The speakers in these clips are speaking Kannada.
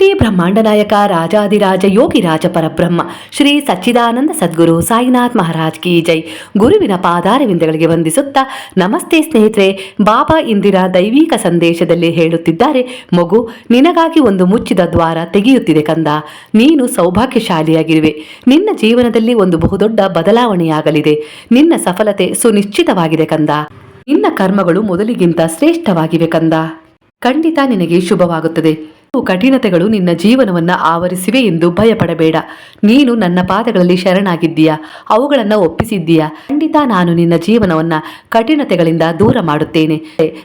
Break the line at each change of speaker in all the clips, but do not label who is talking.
ಕೋಟಿ ಬ್ರಹ್ಮಾಂಡ ನಾಯಕ ರಾಜಾದಿರಾಜ ಯೋಗಿ ರಾಜ, ಪರಬ್ರಹ್ಮ, ಶ್ರೀ ಸಚ್ಚಿದಾನಂದ ಸದ್ಗುರು, ಸಾಯಿನಾಥ್ ಮಹಾರಾಜ್ ಕಿ ಜೈ. ಗುರುವಿನ ಪಾದಾರವಿಂದಗಳಿಗೆ ವಂದಿಸುತ್ತಾ ನಮಸ್ತೆ ಸ್ನೇಹಿತರೆ, ಬಾಬಾ ಇಂದಿರಾ ದೈವಿಕ ಸಂದೇಶದಲ್ಲಿ ಹೇಳುತ್ತಿದ್ದಾರೆ, ಮಗು, ನಿನಗಾಗಿ ಒಂದು ಮುಚ್ಚಿದ ದ್ವಾರ ತೆಗೆಯುತ್ತಿದೆ ಕಂದ. ನೀನು ಸೌಭಾಗ್ಯಶಾಲಿಯಾಗಿರುವೆ. ನಿನ್ನ ಜೀವನದಲ್ಲಿ ಒಂದು ಬಹುದೊಡ್ಡ ಬದಲಾವಣೆಯಾಗಲಿದೆ. ನಿನ್ನ ಸಫಲತೆ ಸುನಿಶ್ಚಿತವಾಗಿದೆ ಕಂದ. ನಿನ್ನ ಕರ್ಮಗಳು ಮೊದಲಿಗಿಂತ ಶ್ರೇಷ್ಠವಾಗಿವೆ ಕಂದ. ಖಂಡಿತ ನಿನಗೆ ಶುಭವಾಗುತ್ತದೆ. ಕಠಿಣತೆಗಳು ನಿನ್ನ ಜೀವನವನ್ನ ಆವರಿಸಿವೆ ಎಂದು ಭಯಪಡಬೇಡ. ನೀನು ನನ್ನ ಪಾದಗಳಲ್ಲಿ ಶರಣಾಗಿದ್ದೀಯಾ? ಅವುಗಳನ್ನು ಒಪ್ಪಿಸಿದ್ದೀಯಾ? ಖಂಡಿತ ನಾನು ನಿನ್ನ ಜೀವನವನ್ನ ಕಠಿಣತೆಗಳಿಂದ ದೂರ ಮಾಡುತ್ತೇನೆ.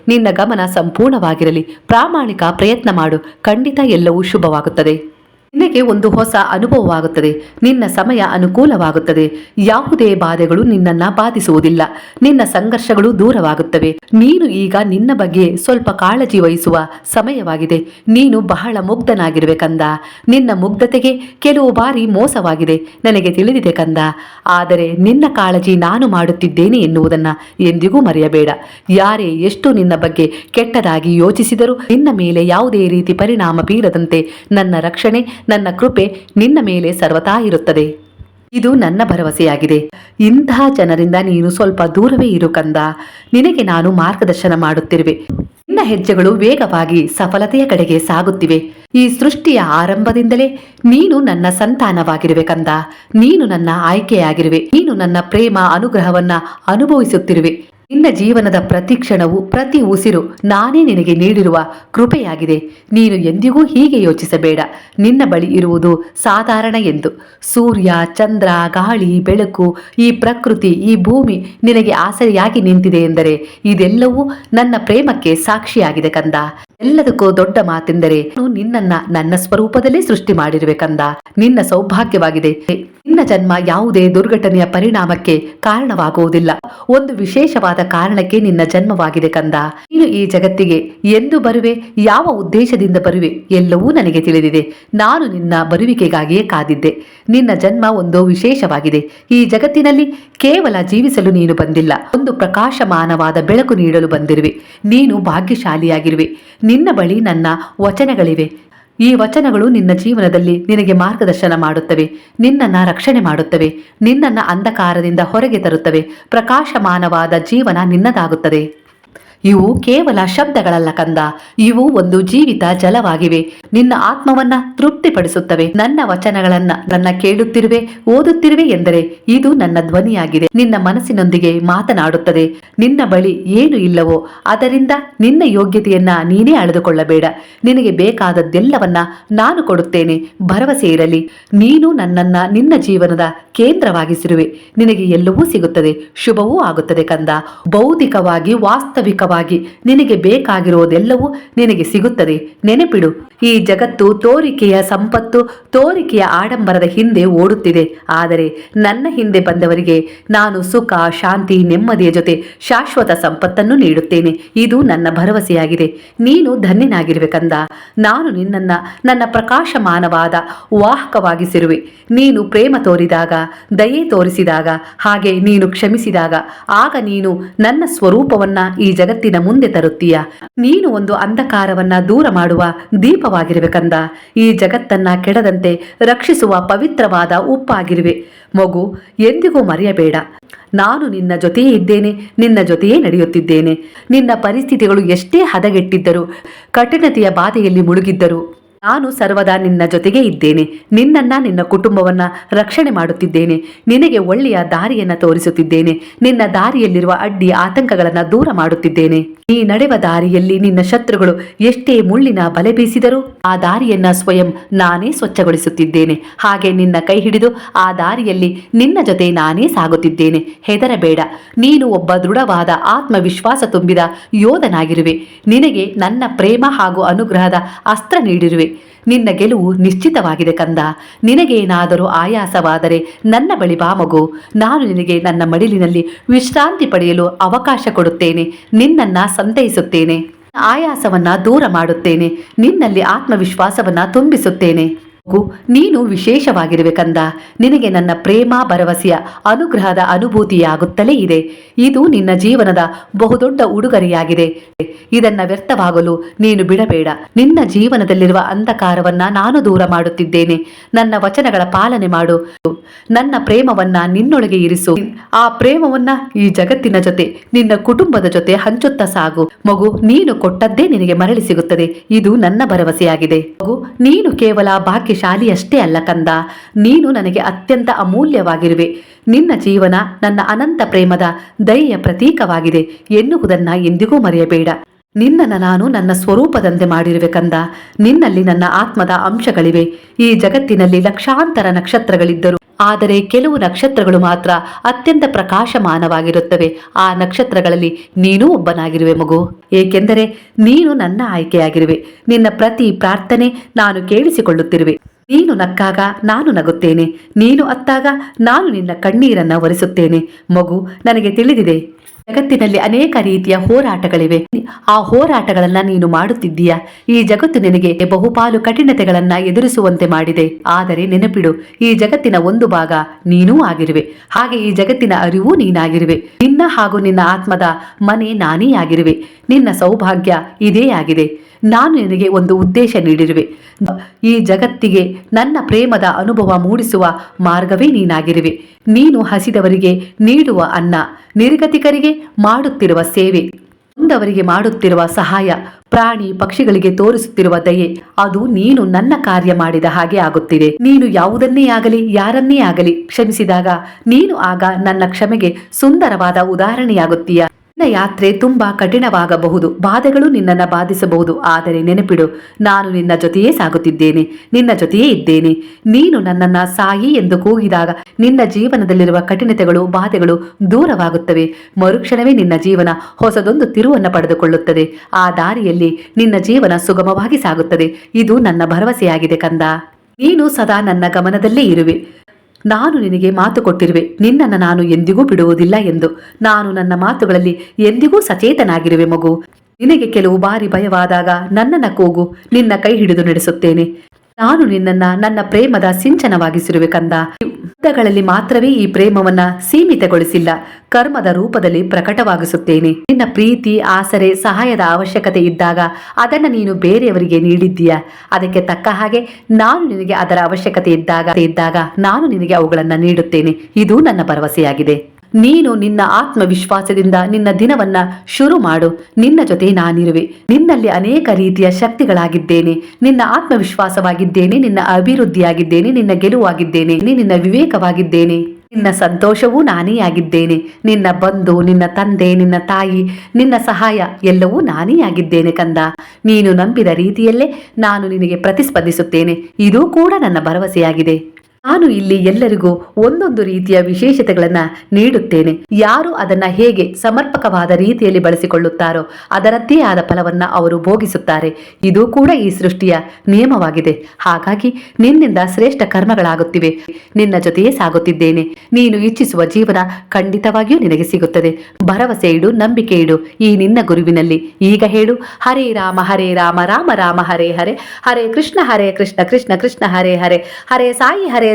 ನಿನ್ನ ಗಮನ ಸಂಪೂರ್ಣವಾಗಿರಲಿ. ಪ್ರಾಮಾಣಿಕ ಪ್ರಯತ್ನ ಮಾಡು. ಖಂಡಿತ ಎಲ್ಲವೂ ಶುಭವಾಗುತ್ತದೆ. ನಿನಗೆ ಒಂದು ಹೊಸ ಅನುಭವವಾಗುತ್ತದೆ. ನಿನ್ನ ಸಮಯ ಅನುಕೂಲವಾಗುತ್ತದೆ. ಯಾವುದೇ ಬಾಧೆಗಳು ನಿನ್ನನ್ನ ಬಾಧಿಸುವುದಿಲ್ಲ. ನಿನ್ನ ಸಂಘರ್ಷಗಳು ದೂರವಾಗುತ್ತವೆ. ನೀನು ಈಗ ನಿನ್ನ ಬಗ್ಗೆ ಸ್ವಲ್ಪ ಕಾಳಜಿ ವಹಿಸುವ ಸಮಯವಾಗಿದೆ. ನೀನು ಬಹಳ ಮುಗ್ಧನಾಗಿರುವೆ ಕಂದ. ನಿನ್ನ ಮುಗ್ಧತೆಗೆ ಕೆಲವು ಬಾರಿ ಮೋಸವಾಗಿದೆ. ನನಗೆ ತಿಳಿದಿದೆ ಕಂದ. ಆದರೆ ನಿನ್ನ ಕಾಳಜಿ ನಾನು ಮಾಡುತ್ತಿದ್ದೇನೆ ಎನ್ನುವುದನ್ನ ಎಂದಿಗೂ ಮರೆಯಬೇಡ. ಯಾರೇ ಎಷ್ಟು ನಿನ್ನ ಬಗ್ಗೆ ಕೆಟ್ಟದಾಗಿ ಯೋಚಿಸಿದರೂ ನಿನ್ನ ಮೇಲೆ ಯಾವುದೇ ರೀತಿ ಪರಿಣಾಮ ಬೀರದಂತೆ ನನ್ನ ರಕ್ಷಣೆ ನನ್ನ ಕೃಪೆ ನಿನ್ನ ಮೇಲೆ ಸರ್ವತಾ ಇರುತ್ತದೆ. ಇದು ನನ್ನ ಭರವಸೆಯಾಗಿದೆ. ಇಂತಹ ಜನರಿಂದ ನೀನು ಸ್ವಲ್ಪ ದೂರವೇ ಇರು ಕಂದ. ನಿನಗೆ ನಾನು ಮಾರ್ಗದರ್ಶನ ಮಾಡುತ್ತಿರುವೆ. ನಿನ್ನ ಹೆಜ್ಜೆಗಳು ವೇಗವಾಗಿ ಸಫಲತೆಯ ಕಡೆಗೆ ಸಾಗುತ್ತಿವೆ. ಈ ಸೃಷ್ಟಿಯ ಆರಂಭದಿಂದಲೇ ನೀನು ನನ್ನ ಸಂತಾನವಾಗಿರುವೆ ಕಂದ. ನೀನು ನನ್ನ ಆಯ್ಕೆಯಾಗಿರುವೆ. ನೀನು ನನ್ನ ಪ್ರೇಮ, ಅನುಗ್ರಹವನ್ನ ಅನುಭವಿಸುತ್ತಿರುವೆ. ನಿನ್ನ ಜೀವನದ ಪ್ರತಿ ಕ್ಷಣವು, ಪ್ರತಿ ಉಸಿರು ನಾನೇ ನಿನಗೆ ನೀಡಿರುವ ಕೃಪೆಯಾಗಿದೆ. ನೀನು ಎಂದಿಗೂ ಹೀಗೆ ಯೋಚಿಸಬೇಡ. ನಿನ್ನ ಬಳಿ ಇರುವುದು ಸಾಧಾರಣ ಎಂದು. ಸೂರ್ಯ, ಚಂದ್ರ, ಗಾಳಿ, ಬೆಳಕು, ಈ ಪ್ರಕೃತಿ, ಈ ಭೂಮಿ ನಿನಗೆ ಆಸರೆಯಾಗಿ ನಿಂತಿದೆ ಎಂದರೆ ಇದೆಲ್ಲವೂ ನನ್ನ ಪ್ರೇಮಕ್ಕೆ ಸಾಕ್ಷಿಯಾಗಿದೆ ಕಂದ. ಎಲ್ಲದಕ್ಕೂ ದೊಡ್ಡ ಮಾತೆಂದರೆ ನಾನು ನಿನ್ನನ್ನ ನನ್ನ ಸ್ವರೂಪದಲ್ಲೇ ಸೃಷ್ಟಿ ಮಾಡಿರುವೆ ಕಂದ ನಿನ್ನ ಸೌಭಾಗ್ಯವಾಗಿದೆ. ನಿನ್ನ ಜನ್ಮ ಯಾವುದೇ ದುರ್ಘಟನೆಯ ಪರಿಣಾಮಕ್ಕೆ ಕಾರಣವಾಗುವುದಿಲ್ಲ. ಒಂದು ವಿಶೇಷವಾದ ಕಾರಣಕ್ಕೆ ನಿನ್ನ ಜನ್ಮವಾಗಿದೆ ಕಂದ. ನೀನು ಈ ಜಗತ್ತಿಗೆ ಎಂದು ಬರುವೆ, ಯಾವ ಉದ್ದೇಶದಿಂದ ಬರುವೆ, ಎಲ್ಲವೂ ನನಗೆ ತಿಳಿದಿದೆ. ನಾನು ನಿನ್ನ ಬರುವಿಕೆಗಾಗಿಯೇ ಕಾದಿದ್ದೆ. ನಿನ್ನ ಜನ್ಮ ಒಂದು ವಿಶೇಷವಾಗಿದೆ. ಈ ಜಗತ್ತಿನಲ್ಲಿ ಕೇವಲ ಜೀವಿಸಲು ನೀನು ಬಂದಿಲ್ಲ. ಒಂದು ಪ್ರಕಾಶಮಾನವಾದ ಬೆಳಕು ನೀಡಲು ಬಂದಿರುವೆ. ನೀನು ಭಾಗ್ಯಶಾಲಿಯಾಗಿರುವೆ. ನಿನ್ನ ಬಳಿ ನನ್ನ ವಚನಗಳಿವೆ. ಈ ವಚನಗಳು ನಿನ್ನ ಜೀವನದಲ್ಲಿ ನಿನಗೆ ಮಾರ್ಗದರ್ಶನ ಮಾಡುತ್ತವೆ. ನಿನ್ನನ್ನು ರಕ್ಷಣೆ ಮಾಡುತ್ತವೆ. ನಿನ್ನನ್ನು ಅಂಧಕಾರದಿಂದ ಹೊರಗೆ ತರುತ್ತವೆ. ಪ್ರಕಾಶಮಾನವಾದ ಜೀವನ ನಿನ್ನದಾಗುತ್ತದೆ. ಇವು ಕೇವಲ ಶಬ್ದಗಳಲ್ಲ ಕಂದ. ಇವು ಒಂದು ಜೀವಿತ ಜಲವಾಗಿವೆ. ನಿನ್ನ ಆತ್ಮವನ್ನ ತೃಪ್ತಿಪಡಿಸುತ್ತವೆ. ನನ್ನ ವಚನಗಳನ್ನ ನನ್ನ ಕೇಳುತ್ತಿರುವೆ, ಓದುತ್ತಿರುವೆ ಎಂದರೆ ಇದು ನನ್ನ ಧ್ವನಿಯಾಗಿದೆ. ನಿನ್ನ ಮನಸ್ಸಿನೊಂದಿಗೆ ಮಾತನಾಡುತ್ತದೆ. ನಿನ್ನ ಬಳಿ ಏನು ಇಲ್ಲವೋ ಅದರಿಂದ ನಿನ್ನ ಯೋಗ್ಯತೆಯನ್ನ ನೀನೇ ಅಳೆದುಕೊಳ್ಳಬೇಡ. ನಿನಗೆ ಬೇಕಾದದ್ದೆಲ್ಲವನ್ನ ನಾನು ಕೊಡುತ್ತೇನೆ. ಭರವಸೆ ಇರಲಿ. ನೀನು ನನ್ನನ್ನ ನಿನ್ನ ಜೀವನದ ಕೇಂದ್ರವಾಗಿಸಿರುವೆ. ನಿನಗೆ ಎಲ್ಲವೂ ಸಿಗುತ್ತದೆ. ಶುಭವೂ ಆಗುತ್ತದೆ ಕಂದ. ಬೌದ್ಧಿಕವಾಗಿ ವಾಸ್ತವಿಕವಾಗಿ ನಿನಗೆ ಬೇಕಾಗಿರುವುದೆಲ್ಲವೂ ನಿನಗೆ ಸಿಗುತ್ತದೆ. ನೆನಪಿಡು. ಈ ಜಗತ್ತು ತೋರಿಕೆಯ ಸಂಪತ್ತು, ತೋರಿಕೆಯ ಆಡಂಬರದ ಹಿಂದೆ ಓಡುತ್ತಿದೆ. ಆದರೆ ನನ್ನ ಹಿಂದೆ ಬಂದವರಿಗೆ ನಾನು ಸುಖ, ಶಾಂತಿ, ನೆಮ್ಮದಿಯ ಜೊತೆ ಶಾಶ್ವತ ಸಂಪತ್ತನ್ನು ನೀಡುತ್ತೇನೆ. ಇದು ನನ್ನ ಭರವಸೆಯಾಗಿದೆ. ನೀನು ಧನ್ಯನಾಗಿರುವೆ ಕಂದ ನಾನು ನಿನ್ನನ್ನ, ನನ್ನ ಪ್ರಕಾಶಮಾನವಾದ ವಾಹಕವಾಗಿಸಿರುವೆ. ನೀನು ಪ್ರೇಮ ತೋರಿದಾಗ, ದಯೆ ತೋರಿಸಿದಾಗ, ಹಾಗೆ ನೀನು ಕ್ಷಮಿಸಿದಾಗ, ಆಗ ನೀನು ನನ್ನ ಸ್ವರೂಪವನ್ನ ಈ ಜಗತ್ತಿನ ಮುಂದೆ ತರುತ್ತೀಯ. ನೀನು ಒಂದು ಅಂಧಕಾರವನ್ನ ದೂರ ಮಾಡುವ ದೀಪವಾಗಿರುವೆ ಕಂದ ಈ ಜಗತ್ತನ್ನ ಕೆಡದಂತೆ ರಕ್ಷಿಸುವ ಪವಿತ್ರವಾದ ಉಪ್ಪಾಗಿರುವೆ. ಮಗು, ಎಂದಿಗೂ ಮರೆಯಬೇಡ. ನಾನು ನಿನ್ನ ಜೊತೆಯೇ ಇದ್ದೇನೆ, ನಿನ್ನ ಜೊತೆಯೇ ನಡೆಯುತ್ತಿದ್ದೇನೆ. ನಿನ್ನ ಪರಿಸ್ಥಿತಿಗಳು ಎಷ್ಟೇ ಹದಗೆಟ್ಟಿದ್ದರೂ, ಕಠಿಣತೆಯ ಬಾಧೆಯಲ್ಲಿ ಮುಳುಗಿದ್ದರು, ನಾನು ಸರ್ವದಾ ನಿನ್ನ ಜೊತೆಗೆ ಇದ್ದೇನೆ. ನಿನ್ನನ್ನ, ನಿನ್ನ ಕುಟುಂಬವನ್ನ ರಕ್ಷಣೆ ಮಾಡುತ್ತಿದ್ದೇನೆ. ನಿನಗೆ ಒಳ್ಳೆಯ ದಾರಿಯನ್ನ ತೋರಿಸುತ್ತಿದ್ದೇನೆ. ನಿನ್ನ ದಾರಿಯಲ್ಲಿರುವ ಅಡ್ಡಿ ಆತಂಕಗಳನ್ನ ದೂರ ಮಾಡುತ್ತಿದ್ದೇನೆ. ಈ ನಡೆವ ದಾರಿಯಲ್ಲಿ ನಿನ್ನ ಶತ್ರುಗಳು ಎಷ್ಟೇ ಮುಳ್ಳಿನ ಬಲೆ ಬೀಸಿದರೂ ಆ ದಾರಿಯನ್ನ ಸ್ವಯಂ ನಾನೇ ಸ್ವಚ್ಛಗೊಳಿಸುತ್ತಿದ್ದೇನೆ. ಹಾಗೆ ನಿನ್ನ ಕೈ ಹಿಡಿದು ಆ ದಾರಿಯಲ್ಲಿ ನಿನ್ನ ಜೊತೆ ನಾನೇ ಸಾಗುತ್ತಿದ್ದೇನೆ. ಹೆದರಬೇಡ. ನೀನು ಒಬ್ಬ ದೃಢವಾದ ಆತ್ಮವಿಶ್ವಾಸ ತುಂಬಿದ ಯೋಧನಾಗಿರುವೆ. ನಿನಗೆ ನನ್ನ ಪ್ರೇಮ ಹಾಗೂ ಅನುಗ್ರಹದ ಅಸ್ತ್ರ ನೀಡಿರುವೆ. ನಿನ್ನ ಗೆಲುವು ನಿಶ್ಚಿತವಾಗಿದೆ ಕಂದ. ನಿನಗೇನಾದರೂ ಆಯಾಸವಾದರೆ ನನ್ನ ಬಳಿ ಬಾ ಮಗು. ನಾನು ನಿನಗೆ ನನ್ನ ಮಡಿಲಿನಲ್ಲಿ ವಿಶ್ರಾಂತಿ ಪಡೆಯಲು ಅವಕಾಶ ಕೊಡುತ್ತೇನೆ. ನಿನ್ನನ್ನ ಸಂತೈಸುತ್ತೇನೆ. ಆಯಾಸವನ್ನ ದೂರ ಮಾಡುತ್ತೇನೆ. ನಿನ್ನಲ್ಲಿ ಆತ್ಮವಿಶ್ವಾಸವನ್ನ ತುಂಬಿಸುತ್ತೇನೆ. ನೀನು ವಿಶೇಷವಾಗಿರುವೆ ಕಂದ ನಿನಗೆ ನನ್ನ ಪ್ರೇಮ, ಭರವಸೆಯ ಅನುಗ್ರಹದ ಅನುಭೂತಿಯಾಗುತ್ತಲೇ ಇದೆ. ಇದು ನಿನ್ನ ಜೀವನದ ಬಹುದೊಡ್ಡ ಉಡುಗೊರೆಯಾಗಿದೆ. ಇದನ್ನ ವ್ಯರ್ಥವಾಗಲು ನೀನು ಬಿಡಬೇಡ. ನಿನ್ನ ಜೀವನದಲ್ಲಿರುವ ಅಂಧಕಾರವನ್ನ ನಾನು ದೂರ ಮಾಡುತ್ತಿದ್ದೇನೆ. ನನ್ನ ವಚನಗಳ ಪಾಲನೆ ಮಾಡು. ನನ್ನ ಪ್ರೇಮವನ್ನ ನಿನ್ನೊಳಗೆ ಇರಿಸು. ಆ ಪ್ರೇಮವನ್ನ ಈ ಜಗತ್ತಿನ ಜೊತೆ, ನಿನ್ನ ಕುಟುಂಬದ ಜೊತೆ ಹಂಚುತ್ತಾ ಸಾಗು. ಮಗು, ನೀನು ಕೊಟ್ಟದ್ದೇ ನಿನಗೆ ಮರಳಿ ಸಿಗುತ್ತದೆ. ಇದು ನನ್ನ ಭರವಸೆಯಾಗಿದೆ. ಮಗು, ನೀನು ಕೇವಲ ಭಾಗ್ಯಶಾಲಿಯಷ್ಟೇ ಅಲ್ಲ ಕಂದ. ನೀನು ನನಗೆ ಅತ್ಯಂತ ಅಮೂಲ್ಯವಾಗಿರುವೆ. ನಿನ್ನ ಜೀವನ ನನ್ನ ಅನಂತ ಪ್ರೇಮದ ದಯೆಯ ಪ್ರತೀಕವಾಗಿದೆ. ಎನ್ನುವುದನ್ನ ಎಂದಿಗೂ ಮರೆಯಬೇಡ. ನಿನ್ನನ್ನು ನಾನು ನನ್ನ ಸ್ವರೂಪದಂತೆ ಮಾಡಿರುವೆ ಕಂದ. ನಿನ್ನಲ್ಲಿ ನನ್ನ ಆತ್ಮದ ಅಂಶಗಳಿವೆ. ಈ ಜಗತ್ತಿನಲ್ಲಿ ಲಕ್ಷಾಂತರ ನಕ್ಷತ್ರಗಳಿದ್ದರು ಆದರೆ ಕೆಲವು ನಕ್ಷತ್ರಗಳು ಮಾತ್ರ ಅತ್ಯಂತ ಪ್ರಕಾಶಮಾನವಾಗಿರುತ್ತವೆ. ಆ ನಕ್ಷತ್ರಗಳಲ್ಲಿ ನೀನೂ ಒಬ್ಬನಾಗಿರುವೆ ಮಗು. ಏಕೆಂದರೆ ನೀನು ನನ್ನ ಆಯ್ಕೆಯಾಗಿರುವೆ. ನಿನ್ನ ಪ್ರತಿ ಪ್ರಾರ್ಥನೆ ನಾನು ಕೇಳಿಸಿಕೊಳ್ಳುತ್ತಿರುವೆ. ನೀನು ನಕ್ಕಾಗ ನಾನು ನಗುತ್ತೇನೆ. ನೀನು ಅತ್ತಾಗ ನಾನು ನಿನ್ನ ಕಣ್ಣೀರನ್ನು ಒರೆಸುತ್ತೇನೆ. ಮಗು, ನನಗೆ ತಿಳಿದಿದೆ. ಜಗತ್ತಿನಲ್ಲಿ ಅನೇಕ ರೀತಿಯ ಹೋರಾಟಗಳಿವೆ. ಆ ಹೋರಾಟಗಳನ್ನ ನೀನು ಮಾಡುತ್ತಿದ್ದೀಯಾ. ಈ ಜಗತ್ತು ನಿನಗೆ ಬಹುಪಾಲು ಕಠಿಣತೆಗಳನ್ನ ಎದುರಿಸುವಂತೆ ಮಾಡಿದೆ. ಆದರೆ ನೆನಪಿಡು, ಈ ಜಗತ್ತಿನ ಒಂದು ಭಾಗ ನೀನೂ ಆಗಿರುವೆ. ಹಾಗೆ ಈ ಜಗತ್ತಿನ ಅರಿವು ನೀನಾಗಿರುವೆ. ನಿನ್ನ ಹಾಗೂ ನಿನ್ನ ಆತ್ಮದ ಮನೆ ನಾನೇ ಆಗಿರುವೆ. ನಿನ್ನ ಸೌಭಾಗ್ಯ ಇದೇ ಆಗಿದೆ. ನಾನು ನಿನಗೆ ಒಂದು ಉದ್ದೇಶ ನೀಡಿರುವೆ. ಈ ಜಗತ್ತಿಗೆ ನನ್ನ ಪ್ರೇಮದ ಅನುಭವ ಮೂಡಿಸುವ ಮಾರ್ಗವೇ ನೀನಾಗಿರುವೆ. ನೀನು ಹಸಿದವರಿಗೆ ನೀಡುವ ಅನ್ನ, ನಿರ್ಗತಿಕರಿಗೆ ಮಾಡುತ್ತಿರುವ ಸೇವೆ ಮುಂದವರಿಗೆ ಮಾಡುತ್ತಿರುವ ಸಹಾಯ, ಪ್ರಾಣಿ ಪಕ್ಷಿಗಳಿಗೆ ತೋರಿಸುತ್ತಿರುವ ದಯೆ, ಅದು ನೀನು ನನ್ನ ಕಾರ್ಯ ಮಾಡಿದ ಹಾಗೆ ಆಗುತ್ತಿದೆ. ನೀನು ಯಾವುದನ್ನೇ ಆಗಲಿ, ಯಾರನ್ನೇ ಆಗಲಿ ಕ್ಷಮಿಸಿದಾಗ ನೀನು ಆಗ ನನ್ನ ಕ್ಷಮೆಗೆ ಸುಂದರವಾದ ಉದಾಹರಣೆಯಾಗುತ್ತೀಯ? ನಿನ್ನ ಯಾತ್ರೆ ತುಂಬಾ ಕಠಿಣವಾಗಬಹುದು. ಬಾಧೆಗಳು ನಿನ್ನನ್ನ ಬಾಧಿಸಬಹುದು. ಆದರೆ ನೆನಪಿಡು, ನಾನು ನಿನ್ನ ಜೊತೆಯೇ ಸಾಗುತ್ತಿದ್ದೇನೆ, ನಿನ್ನ ಜೊತೆಯೇ ಇದ್ದೇನೆ. ನೀನು ನನ್ನನ್ನ ಸಾಯಿ ಎಂದು ಕೂಗಿದಾಗ ನಿನ್ನ ಜೀವನದಲ್ಲಿರುವ ಕಠಿಣತೆಗಳು, ಬಾಧೆಗಳು ದೂರವಾಗುತ್ತವೆ. ಮರುಕ್ಷಣವೇ ನಿನ್ನ ಜೀವನ ಹೊಸದೊಂದು ತಿರುವನ್ನು ಪಡೆದುಕೊಳ್ಳುತ್ತದೆ. ಆ ದಾರಿಯಲ್ಲಿ ನಿನ್ನ ಜೀವನ ಸುಗಮವಾಗಿ ಸಾಗುತ್ತದೆ. ಇದು ನನ್ನ ಭರವಸೆಯಾಗಿದೆ ಕಂದ. ನೀನು ಸದಾ ನನ್ನ ಗಮನದಲ್ಲೇ ಇರುವೆ. ನಾನು ನಿನಗೆ ಮಾತು ಕೊಟ್ಟಿರುವೆ. ನಿನ್ನನ್ನು ನಾನು ಎಂದಿಗೂ ಬಿಡುವುದಿಲ್ಲ ಎಂದು. ನಾನು ನನ್ನ ಮಾತುಗಳಲ್ಲಿ ಎಂದಿಗೂ ಸಚೇತನಾಗಿರುವೆ ಮಗು. ನಿನಗೆ ಕೆಲವು ಬಾರಿ ಭಯವಾದಾಗ ನನ್ನನ್ನು ಕೂಗು. ನಿನ್ನ ಕೈ ಹಿಡಿದು ನಡೆಸುತ್ತೇನೆ. ನಾನು ನಿನ್ನನ್ನ ನನ್ನ ಪ್ರೇಮದ ಸಿಂಚನವಾಗಿಸಿರುವೆ ಕಂದ. ಯುದ್ಧಗಳಲ್ಲಿ ಮಾತ್ರವೇ ಈ ಪ್ರೇಮವನ್ನ ಸೀಮಿತಗೊಳಿಸಿಲ್ಲ. ಕರ್ಮದ ರೂಪದಲ್ಲಿ ಪ್ರಕಟವಾಗಿಸುತ್ತೇನೆ. ನಿನ್ನ ಪ್ರೀತಿ, ಆಸರೆ, ಸಹಾಯದ ಅವಶ್ಯಕತೆ ಇದ್ದಾಗ ಅದನ್ನು ನೀನು ಬೇರೆಯವರಿಗೆ ನೀಡಿದ್ದೀಯ. ಅದಕ್ಕೆ ತಕ್ಕ ಹಾಗೆ ನಾನು ನಿನಗೆ ಅದರ ಅವಶ್ಯಕತೆ ಇದ್ದಾಗ ಇದ್ದಾಗ ನಾನು ನಿನಗೆ ಅವುಗಳನ್ನು ನೀಡುತ್ತೇನೆ. ಇದು ನನ್ನ ಭರವಸೆಯಾಗಿದೆ. ನೀನು ನಿನ್ನ ಆತ್ಮವಿಶ್ವಾಸದಿಂದ ನಿನ್ನ ದಿನವನ್ನ ಶುರು ಮಾಡು. ನಿನ್ನ ಜೊತೆ ನಾನಿರುವೆ. ನಿನ್ನಲ್ಲಿ ಅನೇಕ ರೀತಿಯ ಶಕ್ತಿಗಳಾಗಿದ್ದೇನೆ. ನಿನ್ನ ಆತ್ಮವಿಶ್ವಾಸವಾಗಿದ್ದೇನೆ. ನಿನ್ನ ಅಭಿವೃದ್ಧಿಯಾಗಿದ್ದೇನೆ. ನಿನ್ನ ಗೆಲುವಾಗಿದ್ದೇನೆ. ನಿನ್ನ ವಿವೇಕವಾಗಿದ್ದೇನೆ. ನಿನ್ನ ಸಂತೋಷವೂ ನಾನೇ ಆಗಿದ್ದೇನೆ. ನಿನ್ನ ಬಂಧು, ನಿನ್ನ ತಂದೆ, ನಿನ್ನ ತಾಯಿ, ನಿನ್ನ ಸಹಾಯ ಎಲ್ಲವೂ ನಾನೇ ಆಗಿದ್ದೇನೆ ಕಂದ. ನೀನು ನಂಬಿದ ರೀತಿಯಲ್ಲೇ ನಾನು ನಿನಗೆ ಪ್ರತಿಸ್ಪಂದಿಸುತ್ತೇನೆ. ಇದು ಕೂಡ ನನ್ನ ಭರವಸೆಯಾಗಿದೆ. ನಾನು ಇಲ್ಲಿ ಎಲ್ಲರಿಗೂ ಒಂದೊಂದು ರೀತಿಯ ವಿಶೇಷತೆಗಳನ್ನ ನೀಡುತ್ತೇನೆ. ಯಾರು ಅದನ್ನ ಹೇಗೆ ಸಮರ್ಪಕವಾದ ರೀತಿಯಲ್ಲಿ ಬಳಸಿಕೊಳ್ಳುತ್ತಾರೋ ಅದರದ್ದೇ ಆದ ಫಲವನ್ನ ಅವರು ಭೋಗಿಸುತ್ತಾರೆ. ಇದು ಕೂಡ ಈ ಸೃಷ್ಟಿಯ ನಿಯಮವಾಗಿದೆ. ಹಾಗಾಗಿ ನಿನ್ನಿಂದ ಶ್ರೇಷ್ಠ ಕರ್ಮಗಳಾಗುತ್ತಿವೆ. ನಿನ್ನ ಜೊತೆಯೇ ಸಾಗುತ್ತಿದ್ದೇನೆ. ನೀನು ಇಚ್ಛಿಸುವ ಜೀವನ ಖಂಡಿತವಾಗಿಯೂ ನಿನಗೆ ಸಿಗುತ್ತದೆ. ಭರವಸೆ ಇಡು, ನಂಬಿಕೆ ಇಡು. ಈ ನಿನ್ನ ಗುರುವಿನಲ್ಲಿ ಈಗ ಹೇಳು, ಹರೇ ರಾಮ ಹರೇ ರಾಮ ರಾಮ ರಾಮ, ಹರೇ ಹರೇ. ಹರೇ ಕೃಷ್ಣ ಹರೇ ಕೃಷ್ಣ ಕೃಷ್ಣ ಕೃಷ್ಣ, ಹರೇ ಹರೇ. ಹರೇ ಸಾಯಿ, ಹರೇ